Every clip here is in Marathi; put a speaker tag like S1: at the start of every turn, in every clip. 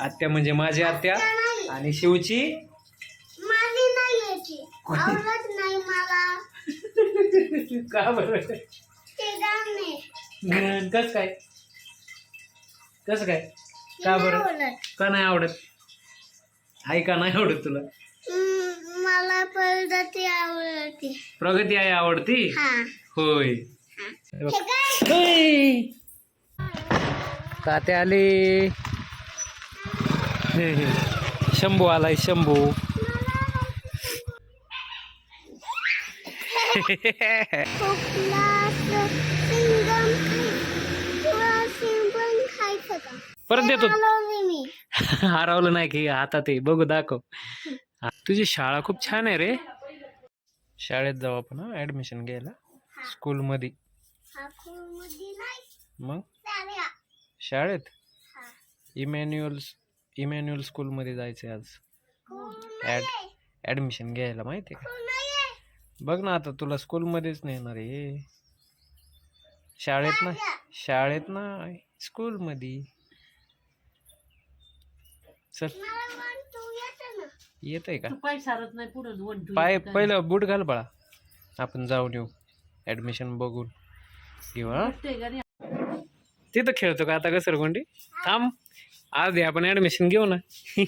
S1: आत्या म्हणजे माझी आत्या आणि शिवची?
S2: माझी नाही यायची आवडत नाही मला.
S1: का बरं?
S2: ते
S1: कस काय? कस काय?
S2: ते
S1: का
S2: नाही
S1: बरं?
S2: आवडत.
S1: का नाही आवडत? आई का नाही आवडत तुला?
S2: हम्म, मला पद्धती आवडते.
S1: प्रगती आई आवडती?
S2: हा.
S1: होय.
S2: हे काय?
S1: होय. तात्या आले. शंभू आलाय शंभू. परत देतो. हरवलं नाही की हातात आहे. बघू दाखव. तुझी शाळा खूप छान आहे रे. शाळेत जाऊ आपण ऍडमिशन घ्यायला. स्कूल मध्ये मग? शाळेत. इमॅन्युअल इमॅन्युअल स्कूल मध्ये जायचंय आज.
S2: कोण
S1: ऍड ऍडमिशन घ्यायला माहिती आहे? का बघ ना आता तुला स्कूल मध्येच नेणार आहे. शाळेत ना शाळेत ना स्कूल मध्ये चल.
S2: मला वन टू येतं
S1: आहे का?
S3: तू पाय सारत नाही पुढं वन टू
S1: पाय पहिलं बूट घाल बाळा. आपण जाऊन येऊ. ऍडमिशन बघून. घेऊ हा तिथं खेळतो का आता घसरगुंडी? थांब. आज आपण ऍडमिशन घेऊ ना.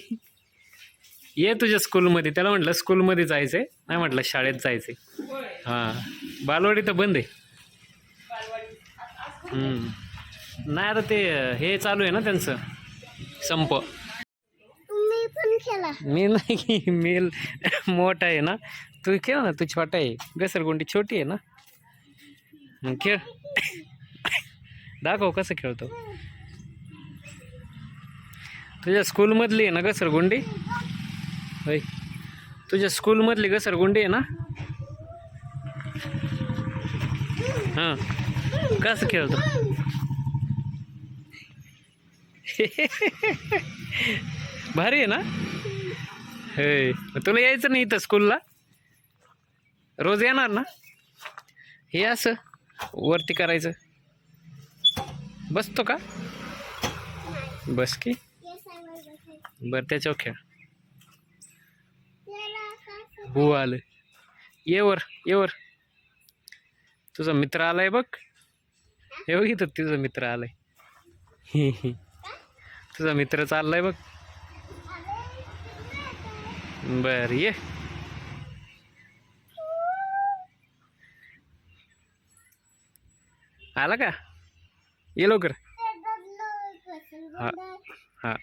S1: ये तुझ्या स्कूलमध्ये त्याला म्हटलं स्कूलमध्ये जायचंय. नाही म्हटलं शाळेत जायचंय. हां. बालवाडी तर बंद आहे. नाही आता ते हे चालू आहे ना त्यांचं. संप. मी नाही मी मोठा आहे ना. तू खेळ ना तू छोटा आहे. घसरगुंडी छोटी आहे ना. मग खेळ. दाखव कसं खेळतो. तुझ्या स्कूलमधली आहे ना घसरगुंडी होय. तुझ्या स्कूलमधली घसरगुंडी आहे ना? हां. कसं खेळतो? भारी आहे ना? होय. तुला यायचं नाही इथं स्कूलला? रोज येणार ना? हे असं वरती करायचं. बसतो का? बस की. बरं त्याच्यावर खेळ. भू आलं ये वर ये वर. तुझा मित्र आलाय बघ. हे बघ इथं तुझा मित्र आलाय. तुझा मित्र चाललाय बघ. बर ये. आला का? ये लवकर. हा हा.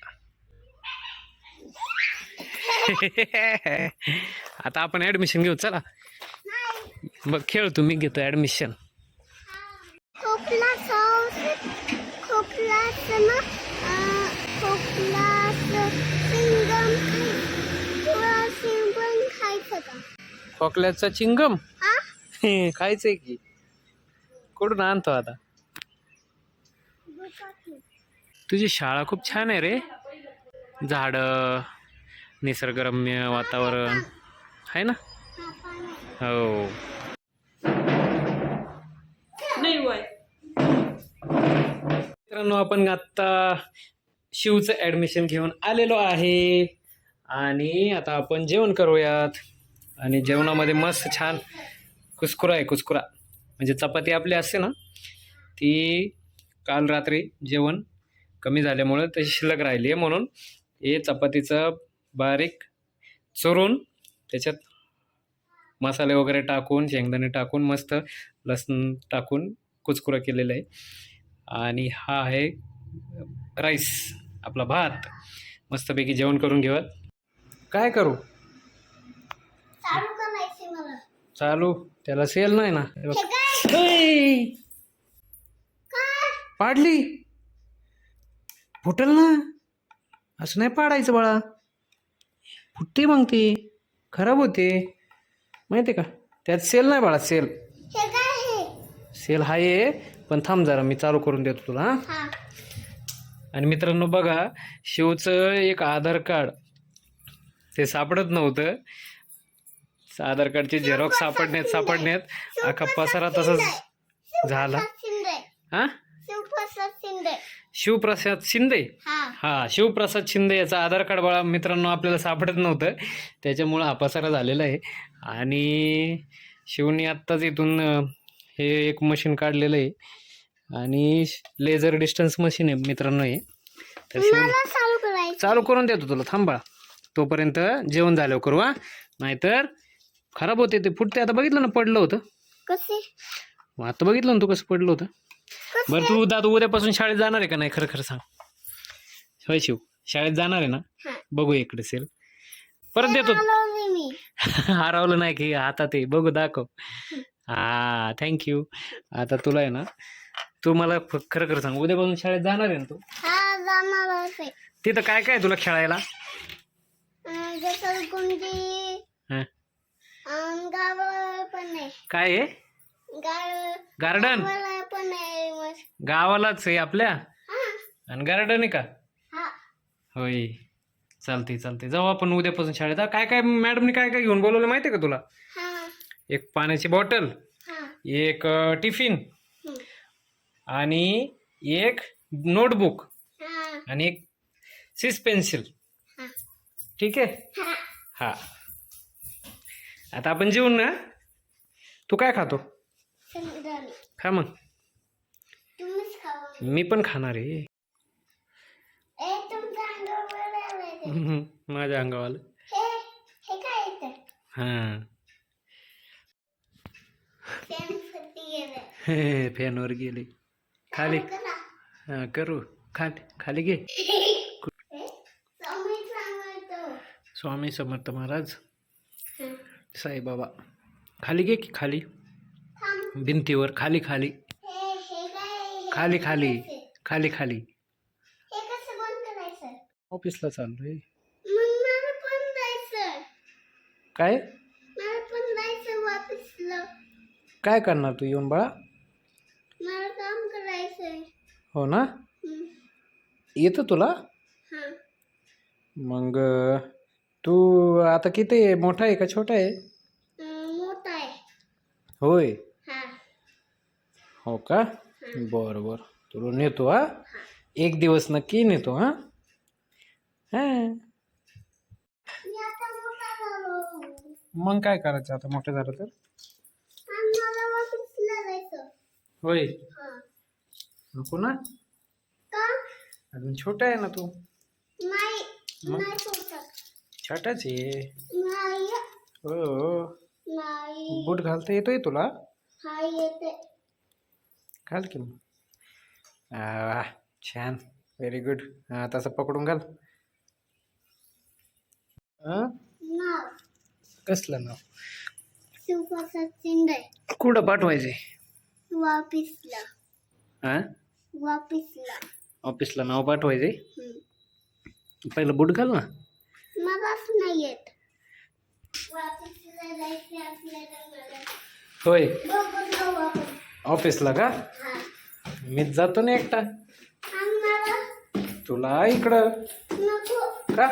S1: आता आपण ऍडमिशन घेऊ चला. बघ खेळ तू मी घेतो ऍडमिशन खोकल्याचा चिंगम?
S2: हा
S1: खायचंय की? कुठून आणतो आता. तुझी शाळा खूप छान आहे रे. झाडं निसर्गरम्य वातावरण. आहे ना?
S2: हा.
S1: मित्रांनो आपण आता शिवचं ॲडमिशन घेऊन आलेलो आहे. आणि आता आपण जेवण करूयात. आणि जेवणामध्ये मस्त छान कुस्कुरा आहे कुस्कुरा म्हणजे चपाती आपली असते ना ती काल रात्री जेवण कमी झाल्यामुळं तशी शिल्लक राहिली आहे. म्हणून हे चपातीचं बारीक चुरून त्याच्यात मसाले वगैरे टाकून शेंगदाणे टाकून मस्त लसूण टाकून कुचकुरा केलेला आहे. आणि हा आहे राईस आपला भात. मस्तपैकी जेवण करून घेऊयात काय करू?
S2: चालू.
S1: त्याला सेल नाही ना. पाडली. फुटल ना. असं नाही पाडायचं बाळा. फुटते मग ती खराब होते. माहिती का? त्यात सेल नाही बाळा सेल सेल आहे? पण थांब जरा मी चालू करून देतो तुला हां. आणि मित्रांनो बघा शिवचं एक आधार कार्ड. ते सापडत नव्हतं. आधार कार्डचे झेरॉक्स सापडण्यात सापडण्यात. अख्खा पसारा तसाच झाला.
S2: शिंदे
S1: हा?
S2: शिवप्रसाद शिंदे? हा.
S1: शिवप्रसाद शिंदे याचा आधार कार्ड बाळा मित्रांनो आपल्याला सापडत नव्हतं. त्याच्यामुळं हा पसारा झालेला आहे. आणि शिवने आत्ताच इथून हे एक मशीन काढलेलं आहे. आणि लेझर डिस्टन्स मशीन आहे मित्रांनो हे. तर शिव
S2: चालू
S1: करून देतो तुला. थांबा तोपर्यंत जेवण झाल्यावर करू हा. नाहीतर खराब होते ते फुटते. आता बघितलं ना पडलं होतं. आता बघितलं ना तू कसं पडलं होतं. बरं तू दादा उद्यापासून शाळेत जाणार आहे का नाही? खरं खरं सांग. होय शिव शाळेत जाणार आहे ना. बघू इकडे सेल. परत देतो. हरवलं नाही की आता ते बघू दाखव. हा थँक्यू आता तुला आहे ना तू मला खरं खरं सांग. उद्यापासून शाळेत जाणार आहे ना तू?
S2: हा
S1: तिथं काय काय तुला खेळायला? हं? काय आहे? गार्डन? गावालाच आहे आपल्या? आणि गार्डन आहे का?
S2: हा.
S1: होय. चालते चालते जाऊ आपण उद्यापासून शाळेत. हा, काय काय मॅडमने काय काय घेऊन बोलवलं माहिती आहे का तुला?
S2: हा.
S1: एक पाण्याची बॉटल
S2: हा.
S1: एक अ, टिफिन. आणि एक नोटबुक
S2: हा.
S1: आणि एक सिस पेन्सिल.
S2: हा.
S1: ठीक आहे?
S2: हा.
S1: हा. आता आपण जेवून ना? तू काय खातो? खा मग. मी पण खाणार आहे. माझ्या अंगावाला
S2: हे
S1: फॅनवर गेले. खाली.
S2: करा.
S1: हां करू. खाली खाली घे.
S2: हे स्वामी
S1: समर्थ. महाराज. साईबाबा. खाली घे की खाली? भिंतीवर खाली खाली. खाली खाली? खाली खाली.
S2: कसं बंद करायचं
S1: ऑफिसला चाललोय. काय? काय करणार तू येऊन बाळा? हो ना. येतं तुला? मग तू आता किती आहे? मोठा आहे का छोटा आहे?
S2: अं, मोठा आहे.
S1: होय.
S2: हा
S1: का? बरं बरं. तुला नेतो हा? एक दिवस नक्की नेतो हा? मग काय करायचं आता? मोठं झालं तर? होय. नको ना?
S2: का
S1: अजून छोटा आहे ना तू? मग? छोटाच आहे. हो हो. बूट घालता येतोय तुला?
S2: हा
S1: घाल की मग. छान. व्हेरी गुड तसं पकडून घाल. हां कसलं नाव? कुठं पाठवायचे? हां ऑफिसला नाव पाठवायचे. पहिलं बूट घाल ना. होय. ऑफिसला का? मीच जातो ना एकटा. तुला इकडं. का?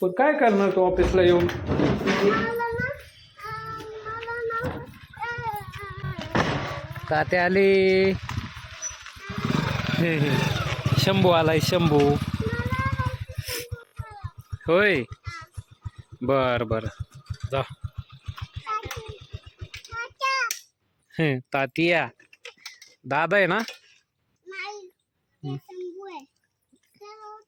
S1: पण काय करणार तू ऑफिसला येऊन? तात्या आले. शंभू आलाय शंभू. होय. बर बर. जा. हे, तातिया. दादा आहे ना?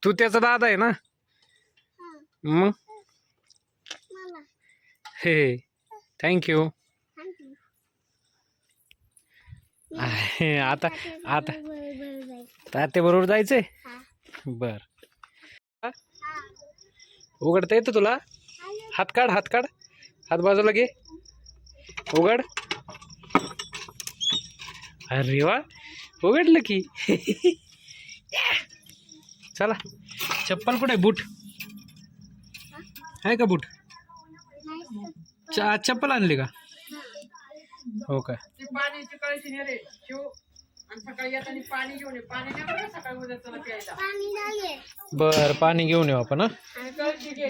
S2: ते
S1: त्याचा दादा आहे ना?
S2: हा,
S1: मग? हे थँक्यू आता आता तात्या बरोबर जायचंय? बर.
S2: हा.
S1: उघडता येतं तुला? हात काढ हात काढ। हात बाजूला घे उघड अरे वा उघडलं की चला, चप्पल कुठे? बूट। आहे का बूट? चप्पल आणली का? हो का
S3: आणि सकाळी येताना पाणी घेऊन ये. पाणी नाही बरं का सकाळी उद्या चला प्यायला.
S2: पाणी नाहीये.
S1: बर पाणी घेऊन येऊ आपण हं?
S3: घे.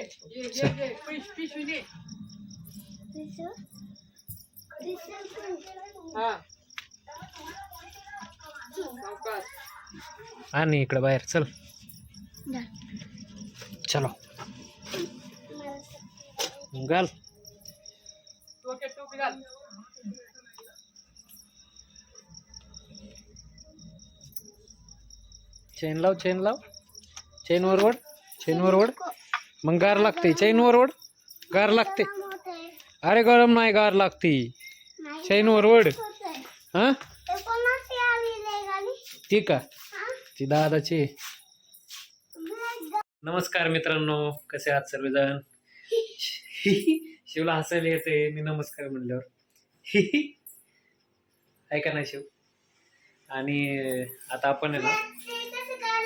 S3: पिश पिशवी हा. सावकाश.
S1: आणि इकडं बाहेर चल. चलो. घाल.
S3: डोक्यात टोपी घाल.
S1: चेन लाव चेन लाव. चेन वरवड चेन वरवड मग गार लागते चेन वरवड गार लागते. अरे गरम नाही गार लागते. चेन वरवड हा? ती का ती दादाची. नमस्कार मित्रांनो कसे आहात सर्वजण? शिवला हसायला येते मी नमस्कार म्हणल्यावर. ऐका ना शिव? आणि आता आपण आहे ना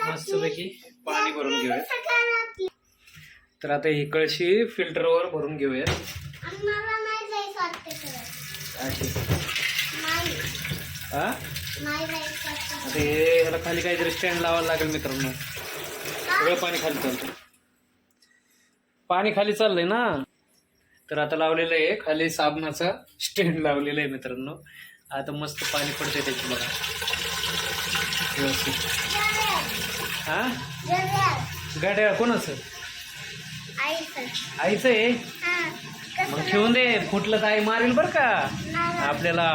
S1: मस्तपैकी पाणी भरून घेऊया तर आता ही कळशी फिल्टरवर भरून घेऊया
S2: मला नाही जायचं वाटतं
S1: अशी
S2: नाही.
S1: हा
S2: नाही जायचं वाटतं
S1: आता हे ह्याला खाली काहीतरी स्टँड लावायला लागेल मित्रांनो. सगळं पाणी खाली चालतं पाणी खाली चाललंय ना? तर आता लावलेलं आहे खाली साबणाचा स्टँड लावलेला आहे मित्रांनो. आता मस्त पाणी पडतंय त्याची बघा. व्यवस्थित. हा? गाड्या कोणाचं?
S2: आईचं.
S1: आहे?
S2: हा
S1: मग ठेवून दे फुटलं तर आई मारेल बरं का? आपल्याला.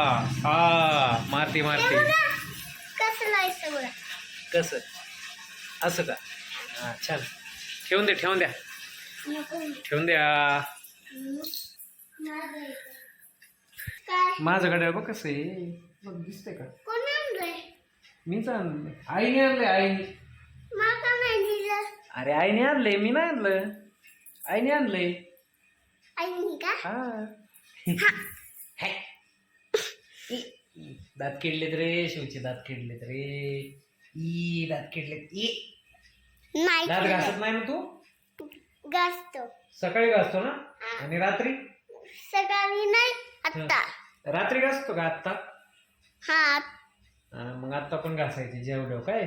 S1: हा मारते मारते.
S2: कसं
S1: असं का? हा छान ठेवून दे ठेवून द्या. ठेवून द्या. माझं गाड्या बघ कसं आहे. बघ दिसतंय का? मीच आणलं आईने
S2: नाही दिलं
S1: अरे आईने आणलंय मी नाही आणलं. आईने आणलंय. हा. है. ई. दात किडलेत रे शिवचे दात किडलेत रे. ई दात किडलेत. ई. दात. घासत नाही ना तू?
S2: घासतो.
S1: सकाळी घासतो ना? आणि रात्री?
S2: सकाळी नाही आत्ता.
S1: रात्री घासतो का आत्ता?
S2: हा.
S1: हा, मग आत्ता पण घासायचे जेवढं काय?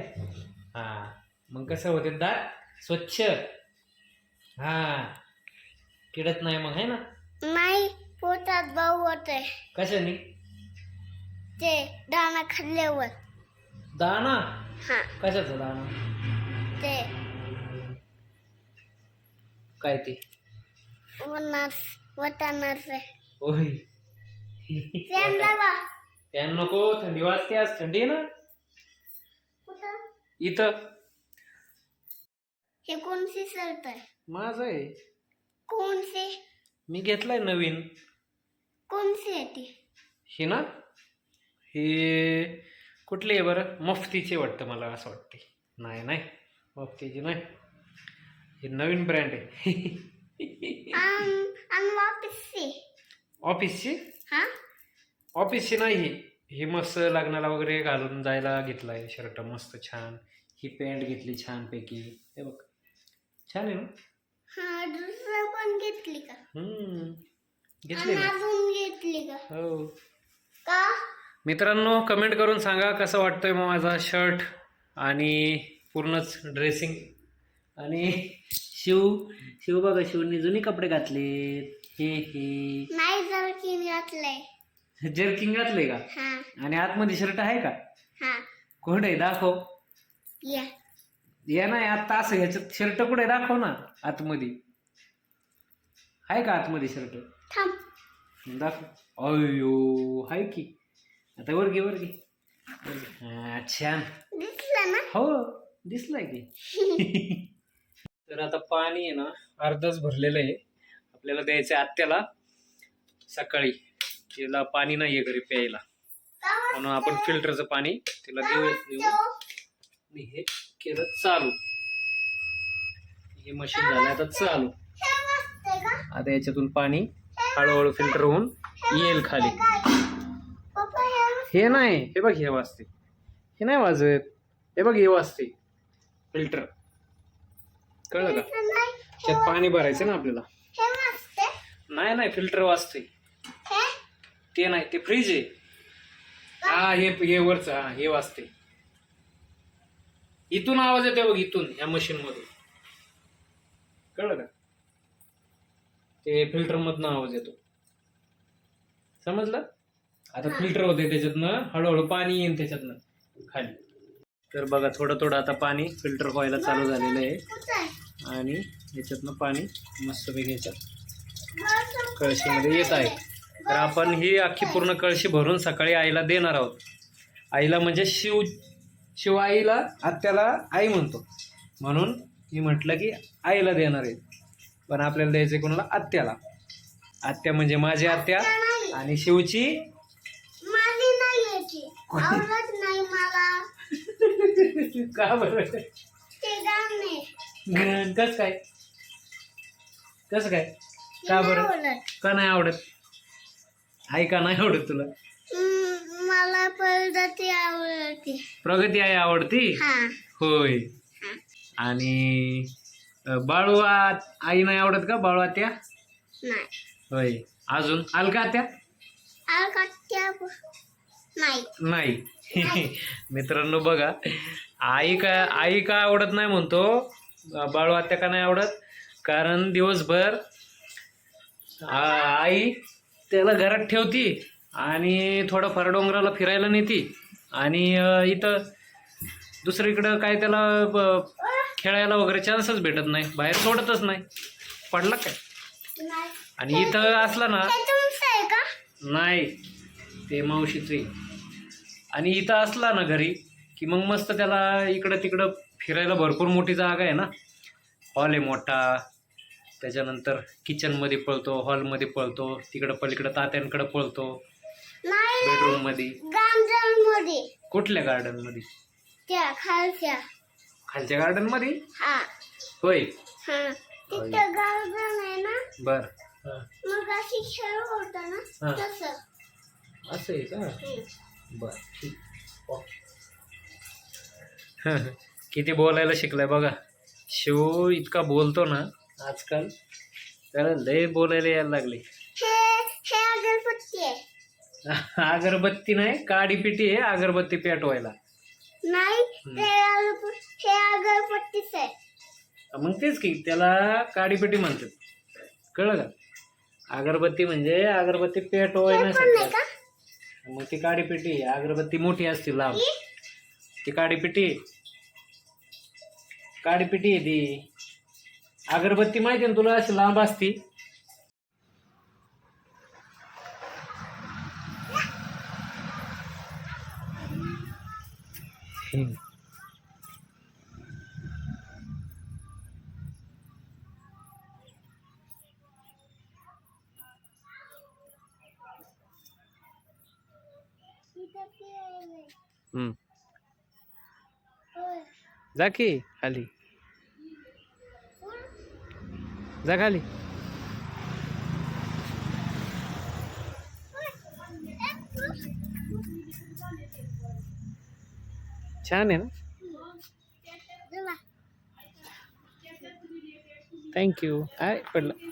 S1: हा. मग कसं होते दात स्वच्छ. हा. किडत नाही मग आहे ना?
S2: नाही पोटात भाऊ होत.
S1: कशाने?
S2: ते दाणा खाल्ल्यावर.
S1: दाना
S2: हा.
S1: कशाचा दाना
S2: ते
S1: काय ते?
S2: उन्हात वटाणार
S1: होय.
S2: त्यांना
S1: फॅन नको थंडी वाजते आज थंडी आहे ना?
S2: कुठं?
S1: इथं.
S2: हे कोणची शर्ट आहे
S1: माझं आहे.
S2: कोणची
S1: मी घेतलाय नवीन.
S2: कोणची आहे ती?
S1: ही ना हे कुठली आहे बरं? मफ्तीची वाटतं मला असं वाटते. नाही नाही. मफ्तीची नाही. हे नवीन ब्रँड आहे.
S2: आम वापसची
S1: ऑफिसची
S2: हा?
S1: ऑफिसची नाही ही. ही मस्त लग्नाला वगैरे घालून जायला घेतलाय. शर्ट मस्त छान. ही पॅन्ट घेतली छानपैकी. हे बघ. छान आहे ना?
S2: हा दुसरं पण घेतली का?
S1: हम्म. घेतली
S2: आणि
S1: ना
S2: अजून घेतली का?
S1: हो.
S2: का?
S1: मित्रांनो कमेंट करून सांगा कसं वाटतंय मग माझा शर्ट आणि पूर्णच ड्रेसिंग आणि शिव शिव बघा शिवनी जुने कपडे घातले. हे हे.
S2: नाही जर की घातलंय.
S1: जर्किंग घातले का?
S2: हा.
S1: आणि आतमध्ये शर्ट आहे का?
S2: हा.
S1: कुठे आहे? दाखव.
S2: या.
S1: या नाही आता असं ह्याच्यात शर्ट कुठे आहे? दाखव ना आतमध्ये. आहे का आतमध्ये शर्ट
S2: थांब.
S1: दाखव. अयो हाय की. आता वर घे वर घे. वर घे. हा, छान.
S2: दिसलं ना?
S1: हो दिसलाय की. तर आता पाणी आहे ना अर्धच भरलेलं आहे. आपल्याला द्यायचं आहे आत्याला सकाळी. तिला पाणी नाही आहे घरी प्यायला. म्हणून आपण फिल्टरचं पाणी तिला देऊ देऊ. आणि हे केलं चालू. हे मशीन झालं आता चालू. आता याच्यातून पाणी हळूहळू फिल्टर होऊन येईल खाली.
S2: हे
S1: नाही हे बघ हे वाजते. हे नाही वाजत. हे बघ हे वाजते. फिल्टर कळलं का? त्यात पाणी भरायचं ना आपल्याला. नाही नाही फिल्टर वाजते. ते नाही ते फ्रीज आहे. हा हे हे वरचं हा हे वाजते. इथून आवाज येते बघ इथून या मशीन मधून. कळलं का? ते फिल्टरमधनं आवाज येतो. समजलं? आता फिल्टर होते त्याच्यातनं हळूहळू पाणी येईल त्याच्यातनं खाली. तर बघा थोडं थोडं आता पाणी फिल्टर व्हायला चालू झालेलं आहे. आणि याच्यातनं पाणी मस्तपैकी याच्यात कळशीमध्ये येत आहे. तर आपण ही अख्खी पूर्ण कळशी भरून सकाळी आईला देणार आहोत. आईला म्हणजे शिव शिव आईला आत्याला आई म्हणतो. म्हणून मी म्हटलं की आईला देणार आहे. पण आपल्याला द्यायचं आहे कोणाला? आत्याला. आत्या म्हणजे माझी आत्या. आणि शिवची?
S2: माझी नाही यायची. आवडत नाही मला.
S1: का बरं?
S2: ते गाणे
S1: कस काय? कसं काय? का बरं?
S2: आवडत.
S1: का नाही आवडत? आई का नाही आवडत तुला?
S2: मला पद्धती आवडते.
S1: प्रगती आई आवडती?
S2: हा.
S1: होय. आणि अ, बाळू आ- आई नाही आवडत का बाळू आत्या?
S2: नाही.
S1: होय. अजून अलका
S2: अलकात्या नाही.
S1: नाही. मित्रांनो बघा आई का आई का आवडत नाही म्हणतो बाळू आत्या का नाही आवडत? कारण दिवसभर आ- आई त्याला घरात ठेवती. आणि थोडंफार डोंगराला फिरायला नेती. आणि इथं दुसरीकडं काय त्याला खेळायला वगैरे चान्सच भेटत नाही. बाहेर सोडतच नाही. पडला काय? आणि इथं असला ना नाही. ते मावशीचे आणि इथं असला ना घरी की मग मस्त त्याला इकडं तिकडं फिरायला भरपूर मोठी जागा आहे ना. हॉल आहे मोठा. त्याच्यानंतर किचनमध्ये पळतो हॉलमध्ये पळतो तिकडं पलीकडं तात्यांकडं पळतो.
S2: नाही.
S1: बेडरूममध्ये
S2: गांजणमध्ये
S1: कुठल्या गार्डनमध्ये
S2: त्या खालच्या.
S1: खालच्या गार्डनमध्ये
S2: हा.
S1: होय.
S2: हा. तिथं गार्डन आहे ना?
S1: बर.
S2: मग अशी खेळ होता
S1: हा.
S2: ना तसं.
S1: असं आहे का?
S2: हम्म.
S1: बर ठीक. किती बोलायला शिकलाय बघा. शिव इतका बोलतो ना. आजकाल? त्याला लय बोलायला यायला लागले.
S2: हे हे अगरबत्ती आहे.
S1: अगरबत्ती नाही काडी पिटी आहे अगरबत्ती पेटवायला.
S2: नाही ते हे अगरबत्तीच आहे.
S1: मग तेच की त्याला काडीपेटी म्हणतात. कळलं का? अगरबत्ती म्हणजे अगरबत्ती
S2: पण नाही
S1: पेटवायला
S2: का?
S1: मग ती काडीपेटी आहे. अगरबत्ती मोठी असते लांब.
S2: ही?
S1: ती काडीपेटी काडीपेटी आहे ती. अगरबत्ती माहिती ना तुला अशी लांब असती
S2: इथं ते आहे.
S1: हम्म.
S2: होय.
S1: जा की खाली. जा खाली. छान आहे ना? थँक्यू काय पडलं?